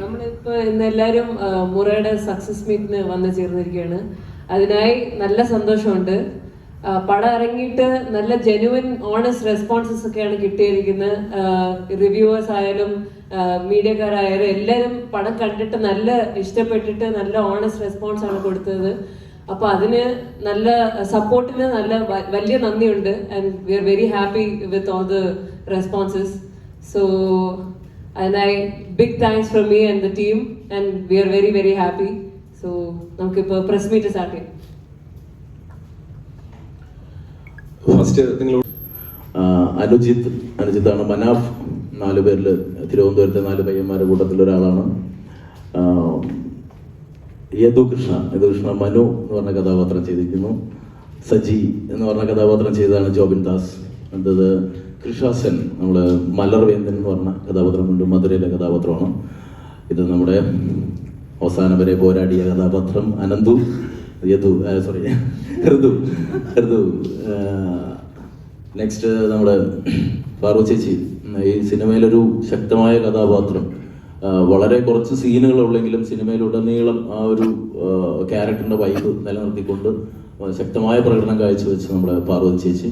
നമ്മളിപ്പോ ഇന്ന് എല്ലാവരും ആ, മുറയുടെ സക്സസ് മീറ്റിന് വന്ന് ചേർന്നിരിക്കുകയാണ്. അതിനായി നല്ല സന്തോഷമുണ്ട്. പടം ഇറങ്ങിയിട്ട് നല്ല ജെനുവിൻ ഓണസ്റ്റ് റെസ്പോൺസസ് ഒക്കെയാണ് കിട്ടിയിരിക്കുന്നത് റിവ്യൂവേഴ്സ് ആയാലും മീഡിയക്കാരായാലും എല്ലാവരും പടം കണ്ടിട്ട് നല്ല ഇഷ്ടപ്പെട്ടിട്ട് നല്ല ഓണസ്റ്റ് റെസ്പോൺസ് ആണ് കൊടുത്തത്. അപ്പൊ അതിന് നല്ല സപ്പോർട്ടിന് നല്ല വലിയ നന്ദിയുണ്ട്. And we are very happy with all the responses so അതിനായി big thanks from me and the team and we very very very happy so നമുക്കിപ്പോൾ പ്രസ് മീറ്റ് സ്റ്റാർട്ട് ചെയ്യാം. ഫസ്റ്റ് നിങ്ങൾ അനുജിത്ത് അനുജിത്താണ് മനാഫ്. നാല് പേരിൽ തിരുവനന്തപുരത്തെ നാല് പയ്യന്മാരുടെ കൂട്ടത്തിൽ ഒരാളാണ്. യദുകൃഷ്ണ യദു കൃഷ്ണ യദു കൃഷ്ണ മനു എന്ന് പറഞ്ഞ കഥാപാത്രം ചെയ്തിരിക്കുന്നു. സജി എന്ന് പറഞ്ഞ കഥാപാത്രം ചെയ്തതാണ് ജോബിൻ ദാസ്. അടുത്തത് കൃഷാസൻ നമ്മൾ മലർവേന്ദൻ എന്ന് പറഞ്ഞ കഥാപാത്രമുണ്ട് മധുരയിലെ കഥാപാത്രമാണ്. ഇത് നമ്മുടെ അവസാനം വരെ പോരാടിയ കഥാപാത്രം അനന്തു യദു സോറി ഹൃദു ഹൃദു നെക്സ്റ്റ് നമ്മുടെ പാർവ ചേച്ചി. ഈ സിനിമയിലൊരു ശക്തമായ കഥാപാത്രം. വളരെ കുറച്ച് സീനുകൾ ഉള്ളെങ്കിലും സിനിമയിലുടനീളം ആ ഒരു ക്യാരക്ടറിന്റെ വൈബ് നിലനിർത്തിക്കൊണ്ട് ശക്തമായ പ്രകടനം കാഴ്ചവെച്ച് നമ്മുടെ പാർവതി ചേച്ചി.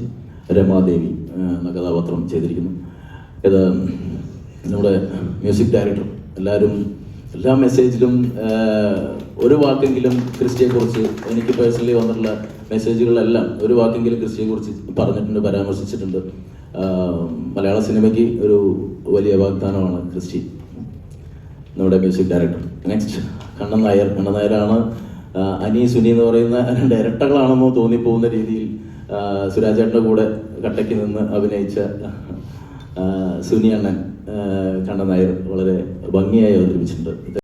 രമാദേവി എന്ന കഥാപാത്രം ചെയ്തിരിക്കുന്നു. ഇത് നമ്മുടെ മ്യൂസിക് ഡയറക്ടർ എല്ലാവരും എല്ലാ മെസ്സേജിലും ഒരു വാക്കെങ്കിലും ക്രിസ്റ്റിയെക്കുറിച്ച് എനിക്ക് പേഴ്സണലി വന്നിട്ടുള്ള മെസ്സേജുകളെല്ലാം ഒരു വാക്കെങ്കിലും ക്രിസ്റ്റിയെക്കുറിച്ച് പറഞ്ഞിട്ടുണ്ട് പരാമർശിച്ചിട്ടുണ്ട്. മലയാള സിനിമയ്ക്ക് ഒരു വലിയ വാഗ്ദാനമാണ് ക്രിസ്റ്റി നമ്മുടെ music director next Kannan Nair. Kannan നായരാണ് അനി സുനി എന്ന് പറയുന്ന രണ്ട് ഇരട്ടകളാണെന്നോ തോന്നിപ്പോകുന്ന രീതിയിൽ സുരാജേട്ടന്റെ കൂടെ കട്ടയ്ക്ക് നിന്ന് അഭിനയിച്ച സുനി അണ്ണൻ ആ, കണ്ണൻ നായർ വളരെ ഭംഗിയായി അവതരിപ്പിച്ചിട്ടുണ്ട്.